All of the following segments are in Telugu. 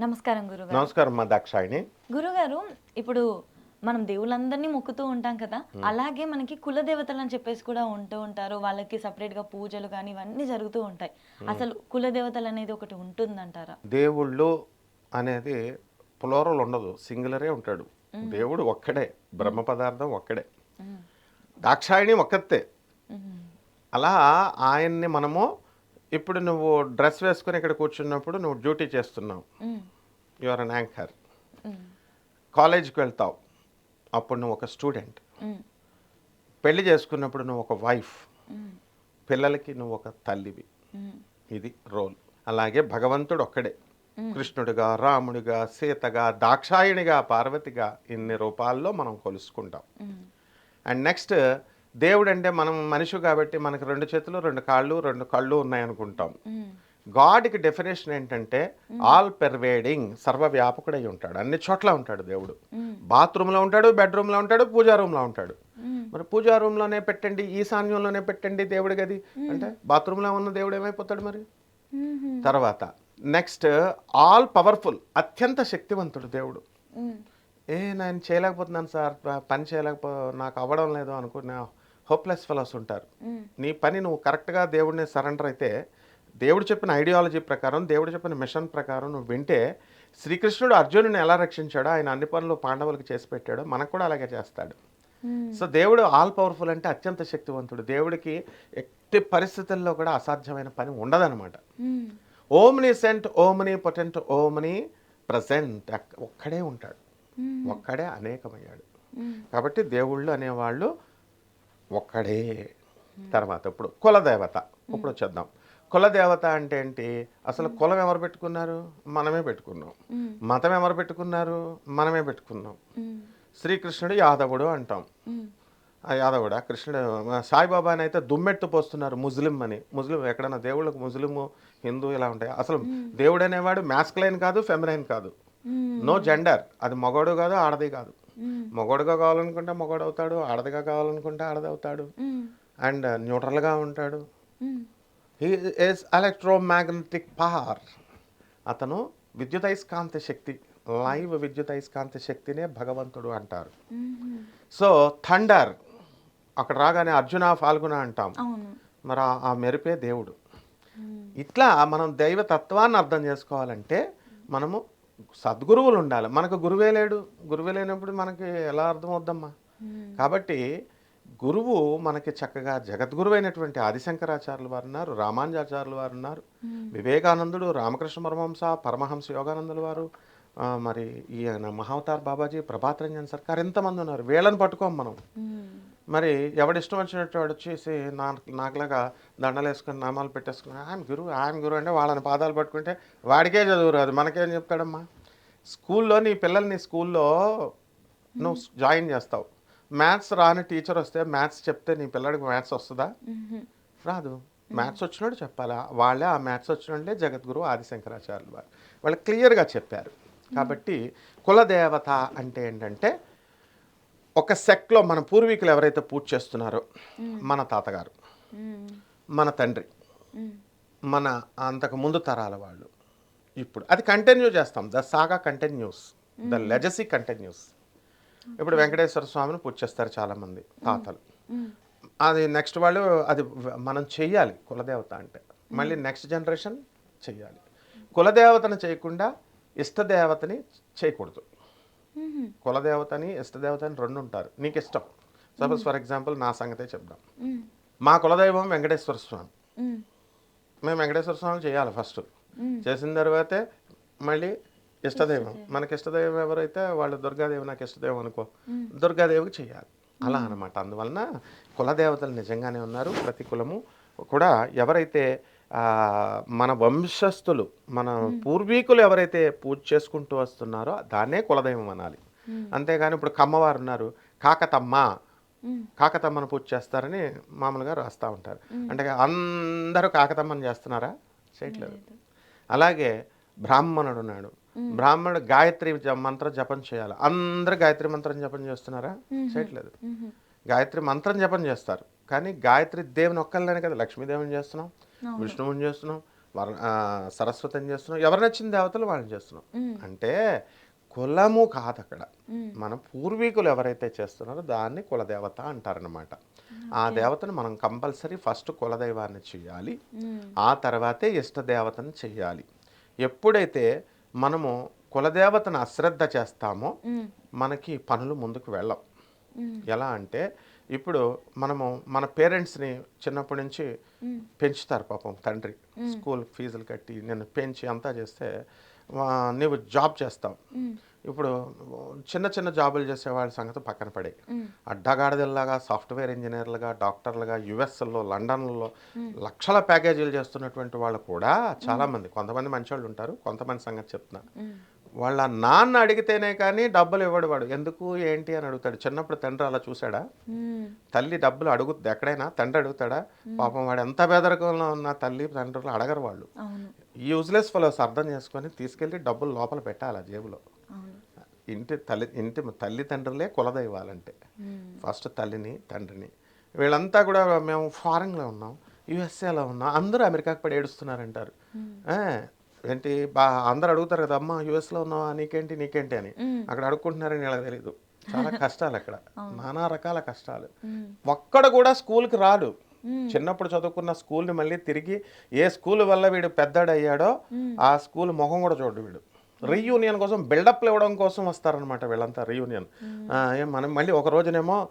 నమస్కారం గురుగారు. నమస్కారం మా దాక్షాయిని గురుగారు ఇప్పుడు మనం దేవుళ్ళందరినీ మొక్కుతూ ఉంటాం కదా అలాగే మనకి కుల దేవతలు అని చెప్పేసి కూడా ఉంటూ ఉంటారు. వాళ్ళకి సపరేట్గా పూజలు కానీ ఇవన్నీ జరుగుతూ ఉంటాయి. అసలు కుల దేవతలు అనేది ఒకటి ఉంటుందంటారా? దేవుళ్ళు అనేది పులోరల్ ఉండదు సింగులరే ఉంటాడు. దేవుడు ఒక్కడే బ్రహ్మ పదార్థం ఒక్కడే. దాక్షాయిణి ఒక్కతే. అలా ఆయన్ని మనము ఇప్పుడు నువ్వు డ్రెస్ వేసుకుని ఇక్కడ కూర్చున్నప్పుడు నువ్వు డ్యూటీ చేస్తున్నావు మ్మ్. Your an anchor. కాలేజీకి వెళ్తావు అప్పుడు నువ్వు ఒక స్టూడెంట్. పెళ్ళి చేసుకున్నప్పుడు నువ్వు ఒక వైఫ్. పిల్లలకి నువ్వు ఒక తల్లివి. ఇది రోల్ అలాగే భగవంతుడు ఒక్కడే కృష్ణుడిగా రాముడిగా సీతగా దాక్షాయిణిగా పార్వతిగా ఇన్ని రూపాల్లో మనం కొలుసుకుంటాం. అండ్ నెక్స్ట్ దేవుడు అంటే మనం మనిషి కాబట్టి మనకి రెండు చేతులు రెండు కాళ్ళు రెండు కళ్ళు ఉన్నాయనుకుంటాం. గాడ్కి డెఫినేషన్ ఏంటంటే ఆల్ పెర్వేడింగ్ సర్వవ్యాపకుడై ఉంటాడు అన్ని చోట్ల ఉంటాడు దేవుడు. బాత్రూంలో ఉంటాడు బెడ్రూమ్లో ఉంటాడు పూజా రూమ్లో ఉంటాడు. మరి పూజా రూమ్లోనే పెట్టండి ఈశాన్యంలోనే పెట్టండి దేవుడి గది అంటే బాత్రూంలో ఉన్న దేవుడు ఏమైపోతాడు మరి. తర్వాత నెక్స్ట్ ఆల్ పవర్ఫుల్ అత్యంత శక్తివంతుడు దేవుడు. ఏ నేను చేయలేకపోతున్నాను సార్ పని చేయలేకపో నాకు అవ్వడం లేదు అనుకున్న హోప్లెస్ ఫెలోస్ ఉంటారు. నీ పని నువ్వు కరెక్ట్గా దేవుడిని సరెండర్ అయితే దేవుడు చెప్పిన ఐడియాలజీ ప్రకారం దేవుడు చెప్పిన మిషన్ ప్రకారం నువ్వు వింటే శ్రీకృష్ణుడు అర్జునుని ఎలా రక్షించాడో ఆయన అన్ని పనులు పాండవులకు చేసి పెట్టాడో మనకు కూడా అలాగే చేస్తాడు. సో దేవుడు ఆల్ పవర్ఫుల్ అంటే అత్యంత శక్తివంతుడు దేవుడికి ఎట్టి పరిస్థితుల్లో కూడా అసాధ్యమైన పని ఉండదన్నమాట మ్మ్. Omniscient omnipotent omnipresent ఒక్కడే ఉంటాడు. ఒక్కడే అనేకమయ్యాడు. కాబట్టి దేవుళ్ళు అనేవాళ్ళు ఒక్కడే. తర్వాత ఇప్పుడు కులదేవత. ఇప్పుడు వచ్చేద్దాం. కులదేవత అంటే ఏంటి? అసలు కులం ఎవరు పెట్టుకున్నారు? మనమే పెట్టుకున్నాం. మతం ఎవరు పెట్టుకున్నారు? మనమే పెట్టుకున్నాం. శ్రీకృష్ణుడు యాదవుడు అంటాం. యాదవుడా? కృష్ణుడు సాయిబాబాని అయితే దుమ్మెట్టు పోస్తున్నారు ముస్లిం అని. ముస్లిం ఎక్కడన్నా దేవుళ్ళకు ముస్లిము హిందూ ఇలా ఉంటాయి. అసలు దేవుడు అనేవాడు మ్యాస్క్లైన్ కాదు ఫెమినైన్ కాదు. నో జెండర్ అది మగోడు కాదు ఆడది కాదు. మగోడుగా కావాలనుకుంటే మగోడు అవుతాడు ఆడదిగా కావాలనుకుంటే ఆడది అవుతాడు. అండ్ న్యూట్రల్గా ఉంటాడు. ఈస్ ఎలక్ట్రోమాగ్నెటిక్ పవర్ అతను విద్యుదయస్కాంత శక్తి లైవ్ విద్యుదయస్కాంత శక్తినే భగవంతుడు అంటారు. సో థండర్ అక్కడ రాగానే అర్జున ఫాల్గుణ అంటాం. మరి ఆ- మెరిపే దేవుడు. ఇట్లా మనం దైవ తత్వాన్ని అర్థం చేసుకోవాలంటే మనము సద్గురువులు ఉండాలి మనకు గురువే లేడు గురువే లేనప్పుడు మనకి ఎలా అర్థమవుద్దమ్మా మ్మ్. కాబట్టి గురువు మనకి చక్కగా జగద్గురువైనటువంటి ఆదిశంకరాచార్యులు వారు ఉన్నారు రామానుజాచార్యులు వారు ఉన్నారు. వివేకానందుడు రామకృష్ణ పరమహంస పరమహంస యోగానందుల వారు మరి ఈయన మహావతార్ బాబాజీ ప్రభాత్ రంజన్ సర్కార్ ఎంతమంది ఉన్నారు వీళ్ళని పట్టుకోం మనం. మరి ఎవడిష్టం వచ్చినట్టు వాడు వచ్చేసి నా నాకులాగా దండలు వేసుకొని నామాలు పెట్టేసుకుని ఆయన గురువు ఆయన గురువు అంటే వాళ్ళని పాదాలు పట్టుకుంటే వాడికే చదువు రాదు. మనకేం చెప్తాడమ్మా? స్కూల్లో నీ పిల్లల్ని స్కూల్లో నువ్వు జాయిన్ చేస్తావు. మ్యాథ్స్ రాని టీచర్ వస్తే మ్యాథ్స్ చెప్తే నీ పిల్లడికి మ్యాథ్స్ వస్తుందా. రాదు. మ్యాథ్స్ వచ్చినోడు చెప్పాలా? వాళ్ళే ఆ మ్యాథ్స్ వచ్చినోళ్ళే జగద్గురు ఆదిశంకరాచార్యులు వారు. వాళ్ళు క్లియర్గా చెప్పారు. కాబట్టి కులదేవత అంటే ఏంటంటే ఒక సెక్లో మన పూర్వీకులు ఎవరైతే పూజ చేస్తున్నారో మన తాతగారు మన తండ్రి మన అంతకు ముందు తరాల వాళ్ళు ఇప్పుడు. అది కంటిన్యూ చేస్తాం. The saga continues the legacy continues ఇప్పుడు వెంకటేశ్వర స్వామిని పూజ చేస్తారు చాలామంది తాతలు. అది నెక్స్ట్ వాళ్ళు అది మనం చెయ్యాలి కులదేవత అంటే. మళ్ళీ నెక్స్ట్ జనరేషన్ చెయ్యాలి. కులదేవతను చేయకుండా ఇష్టదేవతని చేయకూడదు. కులదేవతని ఇష్టదేవతని రెండు ఉంటారు. నీకు ఇష్టం సపోజ్ ఫర్ ఎగ్జాంపుల్ నా సంగతే చెప్దాం. మా కులదైవం వెంకటేశ్వర స్వామి. మ్మ్. వెంకటేశ్వర స్వామి చేయాలి ఫస్ట్. చేసిన తర్వాతే మళ్ళీ ఇష్టదైవం. మనకి ఇష్టదైవం ఎవరైతే వాళ్ళు దుర్గాదేవి నాకు ఇష్టదైవం అనుకో దుర్గాదేవికి చేయాలి. అలా అనమాట అందువలన కులదేవతలు నిజంగానే ఉన్నారు. ప్రతి కులము కూడా ఎవరైతే మన వంశస్థులు మన పూర్వీకులు ఎవరైతే పూజ చేసుకుంటూ వస్తున్నారో దాన్నే కులదైవం అనాలి. అంతేగాని ఇప్పుడు కమ్మవారు ఉన్నారు కాకతమ్మ మ్మ్. కాకతమ్మను పూజ చేస్తారని మామూలుగా రాస్తూ ఉంటారు. అంటే అందరూ కాకతమ్మని చేస్తున్నారా? చేయట్లేదు. అలాగే బ్రాహ్మణుడు ఉన్నాడు. బ్రాహ్మణుడు గాయత్రి జ- మంత్ర జపం చేయాలి. అందరూ గాయత్రి మంత్రం జపం చేస్తున్నారా? చేయట్లేదు. గాయత్రి మంత్రం జపం చేస్తారు. కానీ గాయత్రి దేవుని ఒక్కళ్ళనే కదా లక్ష్మీదేవిని చేస్తున్నాం. విష్ణువుని చేస్తున్నాం వర సరస్వతిని చేస్తున్నాం ఎవరు నచ్చిన దేవతలు వాళ్ళని చేస్తున్నాం. అంటే కులము కాదు అక్కడ. మన పూర్వీకులు ఎవరైతే చేస్తున్నారో దాన్ని కులదేవత అంటారనమాట ఆ దేవతను మనం కంపల్సరీ ఫస్ట్ కులదైవాన్ని చేయాలి. ఆ తర్వాతే ఇష్టదేవతను చేయాలి ఎప్పుడైతే మనము కులదేవతను అశ్రద్ధ చేస్తామో. మనకి పనులు ముందుకు వెళ్ళం. ఎలా అంటే ఇప్పుడు మనము మన పేరెంట్స్ని చిన్నప్పటి నుంచి. పెంచుతారు పాపం తండ్రి స్కూల్ ఫీజులు కట్టి నేను పెంచి అంతా చేస్తే నువ్వు జాబ్ చేస్తావు. ఇప్పుడు చిన్న చిన్న జాబులు చేసే వాళ్ళ సంగతి పక్కన పడే. అడ్డగాడిదల్లాగా సాఫ్ట్వేర్ ఇంజనీర్లుగా డాక్టర్లుగా యుఎస్లో లండన్లో లక్షల ప్యాకేజీలు చేస్తున్నటువంటి వాళ్ళు కూడా చాలామంది కొంతమంది మంచి వాళ్ళు ఉంటారు కొంతమంది సంగతి చెప్తున్నా మ్మ్. వాళ్ళ నాన్న అడిగితేనే కానీ డబ్బులు ఇవ్వడు వాడు. ఎందుకు ఏంటి అని అడుగుతాడు. చిన్నప్పుడు తండ్రి అలా చూసాడా. తల్లి డబ్బులు అడుగుతుంది ఎక్కడైనా తండ్రి అడుగుతాడా? పాపం వాడు ఎంత పేదరికంలో ఉన్న తల్లి తండ్రులు అడగరు వాళ్ళు. యూజ్లెస్ ఫలోస్ అర్థం చేసుకొని తీసుకెళ్ళి డబ్బులు లోపల పెట్టాలి ఆ జేబులో. ఇంటి తల్లి ఇంటి తల్లిదండ్రులే కులదైవాలంటే. ఫస్ట్ తల్లిని తండ్రిని. వీళ్ళంతా కూడా మేము ఫారెన్లో ఉన్నాం. యుఎస్ఏలో ఉన్నాం. అందరూ అమెరికాకి పడి ఏడుస్తున్నారంటారు. ఏంటి? బా అందరు అడుగుతారు కదా అమ్మ యుఎస్లో ఉన్నావా? నీకేంటి? నీకేంటి? అని. అక్కడ అడుక్కుంటున్నారని వీళ్ళకి తెలియదు చాలా కష్టాలు అక్కడ. నానా రకాల కష్టాలు. ఒక్కడ కూడా స్కూల్కి రాడు. చిన్నప్పుడు చదువుకున్న స్కూల్ని మళ్ళీ తిరిగి ఏ స్కూల్ వల్ల వీడు పెద్దడయ్యాడో ఆ స్కూల్ ముఖం కూడా చూడు వీడు. రీయూనియన్ కోసం బిల్డప్లు ఇవ్వడం కోసం వస్తారనమాట వీళ్ళంతా రీయూనియన్. మనం మళ్ళీ ఒక రోజునేమో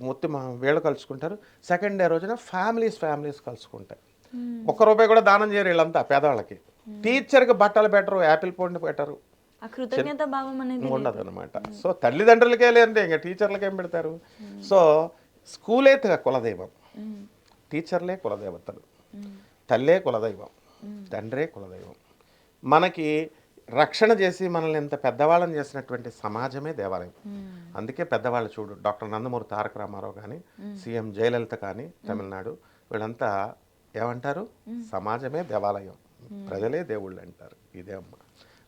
ముత్తి వీళ్ళు కలుసుకుంటారు. సెకండ్ డే రోజున ఫ్యామిలీస్ ఫ్యామిలీస్ కలుసుకుంటాయి. ఒక్క రూపాయి కూడా దానం చేయరు వీళ్ళంతా పేదవాళ్ళకి. టీచర్కి బట్టలు పెట్టరు యాపిల్ పండు పెట్టరు. ఉండదు అనమాట సో తల్లిదండ్రులకే లేదంటే ఇంకా టీచర్లకి ఏం పెడతారు? సో స్కూలే త- కులదైవం. టీచర్లే కులదేవతలు. తల్లే కులదైవం. తండ్రే కులదైవం. మనకి రక్షణ చేసి మనల్ని ఇంత పెద్దవాళ్ళని చేసినటువంటి సమాజమే దేవాలయం. అందుకే పెద్దవాళ్ళు చూడు డాక్టర్ నందమూరి తారక రామారావు కానీ సీఎం జయలలిత కానీ తమిళనాడు వీళ్ళంతా ఏమంటారు? సమాజమే దేవాలయం. ప్రజలే దేవుళ్ళు అంటారు. ఇదే అమ్మ.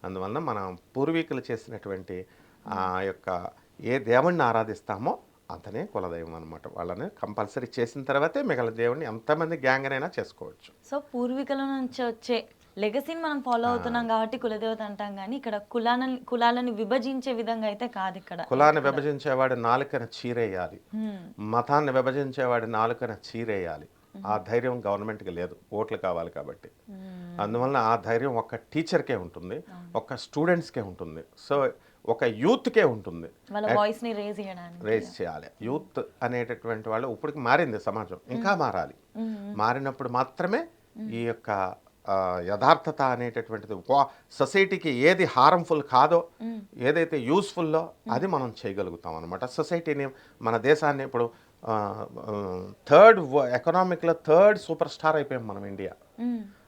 అందువలన మనం పూర్వీకులు చేసినటువంటి ఆ యొక్క ఏ దేవుణ్ణి ఆరాధిస్తామో అతనే కులదైవం అనమాట వాళ్ళని కంపల్సరీ చేసిన తర్వాతే మిగతా దేవుణ్ణి ఎంతమంది గ్యాంగ్ అయినా చేసుకోవచ్చు. సో పూర్వీకుల నుంచి వచ్చే లెగసీని మనం ఫాలో అవుతున్నాం కాబట్టి కులదేవత అంటాం కానీ ఇక్కడ కులాలని కులాలని విభజించే విధంగా అయితే కాదు ఇక్కడ. కులాన్ని విభజించేవాడి నాలుకన చీరేయాలి. మతాన్ని విభజించేవాడి నాలుకన చీరేయాలి. ఆ ధైర్యం గవర్నమెంట్కి లేదు. ఓట్లు కావాలి కాబట్టి. అందువలన ఆ ధైర్యం ఒక్క టీచర్కే ఉంటుంది ఒక్క స్టూడెంట్స్కే ఉంటుంది. సో ఒక యూత్కే ఉంటుంది. రేజ్ చేయాలి. యూత్ అనేటటువంటి వాళ్ళు ఇప్పటికి మారింది సమాజం. ఇంకా మారాలి. మారినప్పుడు మాత్రమే ఈ యొక్క యథార్థత అనేటటువంటిది సొసైటీకి ఏది హార్మ్ఫుల్ కాదో. ఏదైతే యూస్ఫుల్లో అది మనం చేయగలుగుతాం అనమాట సొసైటీని మన దేశాన్ని ఇప్పుడు థర్డ్ ఎకనామిక్లో థర్డ్ సూపర్ స్టార్ అయిపోయాం మనం India.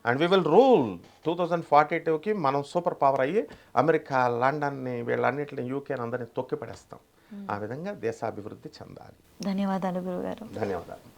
And we will rule two thousand forty టూకి మనం సూపర్ పవర్ అయ్యి అమెరికా లండన్ని వీళ్ళన్నిటిని యూకేని అందరినీ తొక్కి పడేస్తాం ఆ విధంగా దేశాభివృద్ధి చెందాలి. ధన్యవాదాలు గురుగారు. ధన్యవాదాలు.